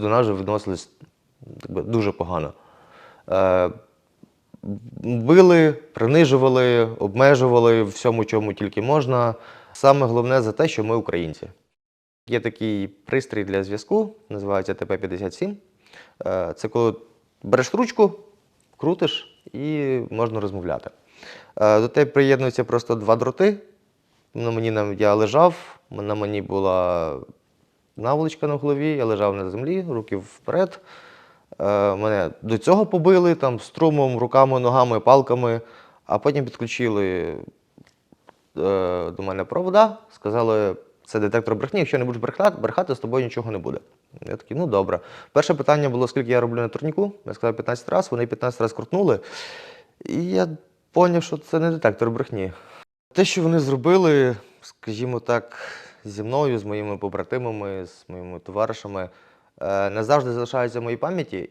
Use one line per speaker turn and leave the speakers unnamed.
До нас вже відносились дуже погано. Е, били, принижували, обмежували всьому, чому тільки можна. Саме головне за те, що ми українці. Є такий пристрій для зв'язку, називається ТП-57. Е, Це коли береш ручку, крутиш і можна розмовляти. Е, До тебе приєднуються просто два дроти. На мені я лежав, на мені була наволочка на голові, я лежав на землі, руки вперед. Е, Мене до цього побили там струмом, руками, ногами, палками, а потім підключили е, до мене провода, сказали, це детектор брехні, якщо не будеш брехати, брехати, з тобою нічого не буде. Я такий, ну добре. Перше питання було, скільки я роблю на турніку. Я сказав 15 разів, вони 15 разів крутнули. І я зрозумів, що це не детектор брехні. Те, що вони зробили, скажімо так, зі мною, з моїми побратимами, з моїми товаришами, е, назавжди залишаються в моїй пам'яті.